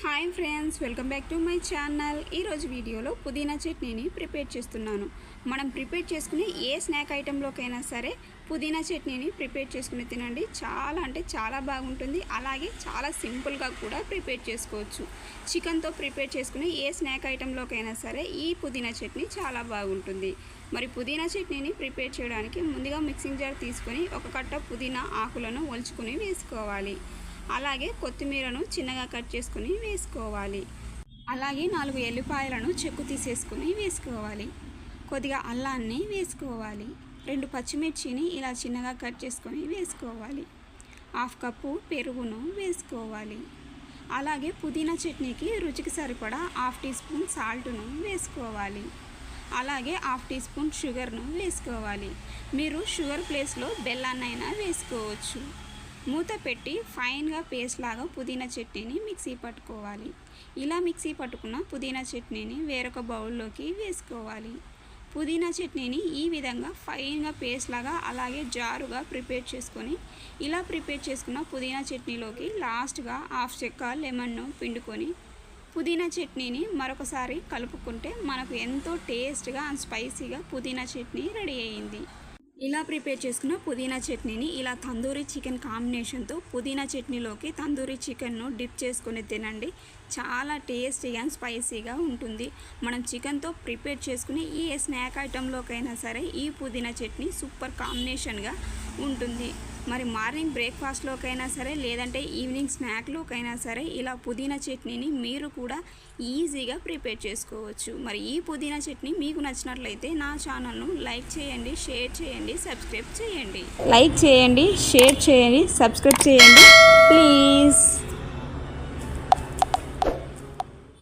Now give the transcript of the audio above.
Hi friends welcome back to my channel ఈరోజు వీడియోలో పుదీనా చట్నీని ప్రిపేర్ చేస్తున్నాను. మనం ప్రిపేర్ చేసుకునే ఏ స్నాక్ ఐటెంలోకైనా సరే పుదీనా చట్నీని ప్రిపేర్ చేసుకుని తినండి. చాలా అంటే చాలా బాగుంటుంది. అలాగే చాలా సింపుల్గా కూడా ప్రిపేర్ చేసుకోవచ్చు. చికెన్తో ప్రిపేర్ చేసుకునే ఏ స్నాక్ ఐటెంలోకైనా సరే ఈ పుదీనా చట్నీ చాలా బాగుంటుంది. మరి పుదీనా చట్నీని ప్రిపేర్ చేయడానికి ముందుగా మిక్సింగ్ జార్ తీసుకొని ఒక కట్ట పుదీనా ఆకులను ఒలుచుకుని వేసుకోవాలి. అలాగే కొత్తిమీరను చిన్నగా కట్ చేసుకుని వేసుకోవాలి. అలాగే నాలుగు ఎల్లిపాయలను చెక్కు తీసేసుకుని వేసుకోవాలి. కొద్దిగా అల్లాన్ని వేసుకోవాలి. రెండు పచ్చిమిర్చిని ఇలా చిన్నగా కట్ చేసుకొని వేసుకోవాలి. హాఫ్ కప్పు పెరుగును వేసుకోవాలి. అలాగే పుదీనా చట్నీకి రుచికి సరిపడా హాఫ్ టీ స్పూన్ సాల్ట్ను వేసుకోవాలి. అలాగే హాఫ్ టీ స్పూన్ షుగర్ను వేసుకోవాలి. మీరు షుగర్ ప్లేస్లో బెల్లాన్నైనా వేసుకోవచ్చు. మూత పెట్టి ఫైన్గా పేస్ట్ లాగా పుదీనా చట్నీని మిక్సీ పట్టుకోవాలి. ఇలా మిక్సీ పట్టుకున్న పుదీనా చట్నీని వేరొక బౌల్లోకి వేసుకోవాలి. పుదీనా చట్నీని ఈ విధంగా ఫైన్గా పేస్ట్ లాగా అలాగే జారుగా ప్రిపేర్ చేసుకొని ఇలా ప్రిపేర్ చేసుకున్న పుదీనా చట్నీలోకి లాస్ట్గా హాఫ్ చెక్క లెమన్ను పిండుకొని పుదీనా చట్నీని మరొకసారి కలుపుకుంటే మనకు ఎంతో టేస్ట్గా అండ్ స్పైసీగా పుదీనా చట్నీ రెడీ అయ్యింది. ఇలా ప్రిపేర్ చేసుకున్న పుదీనా చట్నీని ఇలా తందూరి చికెన్ కాంబినేషన్తో పుదీనా చట్నీలోకి తందూరి చికెన్ను డిప్ చేసుకుని తినండి. చాలా టేస్టీగా స్పైసీగా ఉంటుంది. మనం చికెన్తో ప్రిపేర్ చేసుకునే ఏ స్నాక్ ఐటెంలోకైనా సరే ఈ పుదీనా చట్నీ సూపర్ కాంబినేషన్గా ఉంటుంది. మరి మార్నింగ్ బ్రేక్ఫాస్ట్లోకైనా సరే లేదంటే ఈవినింగ్ స్నాక్లోకైనా సరే ఇలా పుదీనా చట్నీని మీరు కూడా ఈజీగా ప్రిపేర్ చేసుకోవచ్చు. మరి ఈ పుదీనా చట్నీ మీకు నచ్చినట్లయితే నా ఛానల్ను లైక్ చేయండి షేర్ చేయండి సబ్స్క్రైబ్ చేయండి. లైక్ చేయండి షేర్ చేయండి సబ్స్క్రైబ్ చేయండి. ప్లీజ్.